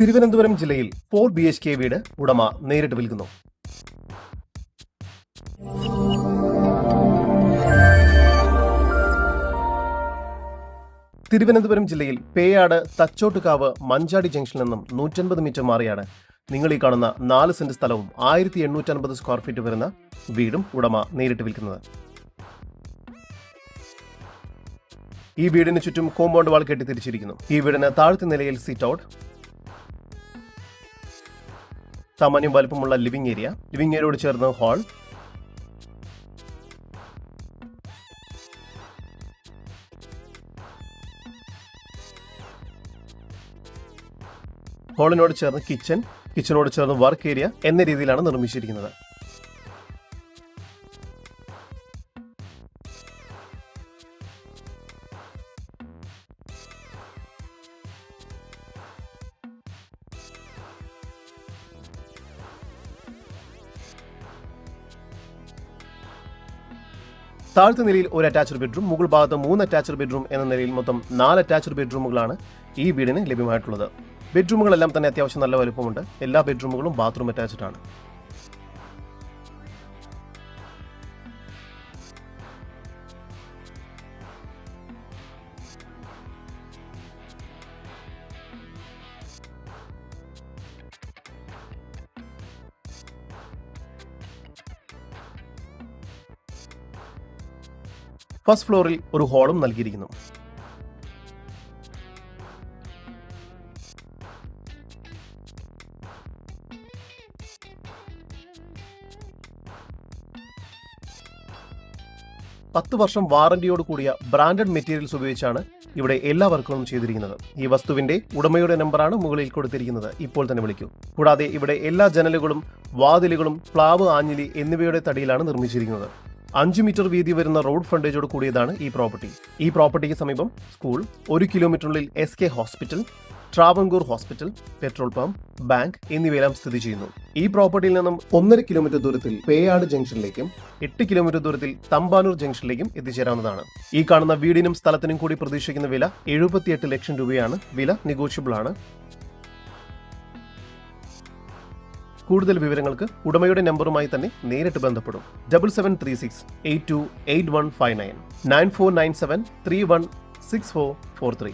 തിരുവനന്തപുരം ജില്ലയിൽ four B H K വീട് ഉടമ നേരിട്ട് വിൽക്കുന്നു. തിരുവനന്തപുരം ജില്ലയിൽ പേയാട് തച്ചോട്ടുകാവ് മഞ്ചാടി ജംഗ്ഷനിൽ നിന്നും നൂറ്റൻപത് മീറ്റർ മാറിയാണ്. നിങ്ങൾ ഈ കാണുന്ന നാല് സെന്റ് സ്ഥലവും ആയിരത്തി എണ്ണൂറ്റൻപത് സ്ക്വയർ ഫീറ്റ് വരുന്ന വീടും ഉടമ നേരിട്ട് വിൽക്കുന്നത്. ഈ വീടിന് ചുറ്റും കോമ്പൗണ്ട് വാൾ കെട്ടി തിരിച്ചിരിക്കുന്നു. ഈ വീടിന് താഴത്തെ നിലയിൽ സീറ്റ് ഔട്ട് സാമാന്യം വലുപ്പമുള്ള ലിവിംഗ് ഏരിയ. ലിവിംഗ് ഏരിയയോട് ചേർന്ന് ഹാൾ. ഹോളിനോട് ചേർന്ന് കിച്ചൺ കിച്ചനോട് ചേർന്ന് വർക്ക് ഏരിയ എന്ന രീതിയിലാണ് നിർമ്മിച്ചിരിക്കുന്നത്. താഴത്തെ നിലയിൽ ഒരു അറ്റാച്ച്ഡ് ബെഡ്റൂം മുകൾ ഭാഗത്ത് മൂന്ന് അറ്റാച്ച്ഡ് ബെഡ്റൂം എന്ന നിലയിൽ മൊത്തം നാല് അറ്റാച്ച്ഡ് ബെഡ്റൂമുകളാണ് ഈ വീടിന് ലഭ്യമായിട്ടുള്ളത്. ബെഡ്റൂമുകളെല്ലാം തന്നെ അത്യാവശ്യം നല്ല വലുപ്പമുണ്ട്. എല്ലാ ബെഡ്റൂമുകളും ബാത്റൂം അറ്റാച്ച്ഡ് ആണ്. ഫസ്റ്റ് ഫ്ലോറിൽ ഒരു ഹാളും നൽകിയിരിക്കുന്നു. പത്ത് വർഷം വാറന്റിയോട് കൂടിയ ബ്രാൻഡഡ് മെറ്റീരിയൽസ് ഉപയോഗിച്ചാണ് ഇവിടെ എല്ലാ വർക്കുകളും ചെയ്തിരിക്കുന്നത്. ഈ വസ്തുവിന്റെ ഉടമയുടെ നമ്പറാണ് മുകളിൽ കൊടുത്തിരിക്കുന്നത്. ഇപ്പോൾ തന്നെ വിളിക്കൂ. കൂടാതെ ഇവിടെ എല്ലാ ജനലുകളും വാതിലുകളും പ്ലാവ് ആഞ്ഞിലി എന്നിവയുടെ തടിയിലാണ് നിർമ്മിച്ചിരിക്കുന്നത്. അഞ്ച് മീറ്റർ വീതി വരുന്ന റോഡ് ഫ്രണ്ടേജോട് കൂടിയതാണ് ഈ പ്രോപ്പർട്ടി ഈ പ്രോപ്പർട്ടിക്ക് സമീപം സ്കൂൾ ഒരു കിലോമീറ്ററിനുള്ളിൽ S K hospital Travancore hospital petrol pump bank എന്നിവയെല്ലാം സ്ഥിതി ചെയ്യുന്നു. ഈ പ്രോപ്പർട്ടിയിൽ നിന്നും ഒന്നര കിലോമീറ്റർ ദൂരത്തിൽ പേയാട് ജംഗ്ഷനിലേക്കും എട്ട് കിലോമീറ്റർ ദൂരത്തിൽ തമ്പാനൂർ ജംഗ്ഷനിലേക്കും എത്തിച്ചേരാവുന്നതാണ്. ഈ കാണുന്ന വീടിനും സ്ഥലത്തിനും കൂടി പ്രതീക്ഷിക്കുന്ന വില എഴുപത്തിയെട്ട് ലക്ഷം രൂപയാണ്. വില നെഗോഷ്യബിൾ ആണ്. കൂടുതൽ വിവരങ്ങൾക്ക് ഉടമയുടെ നമ്പറുമായി തന്നെ നേരിട്ട് ബന്ധപ്പെടും. Double seven three six eight two eight one five nine nine four nine seven three one six four four three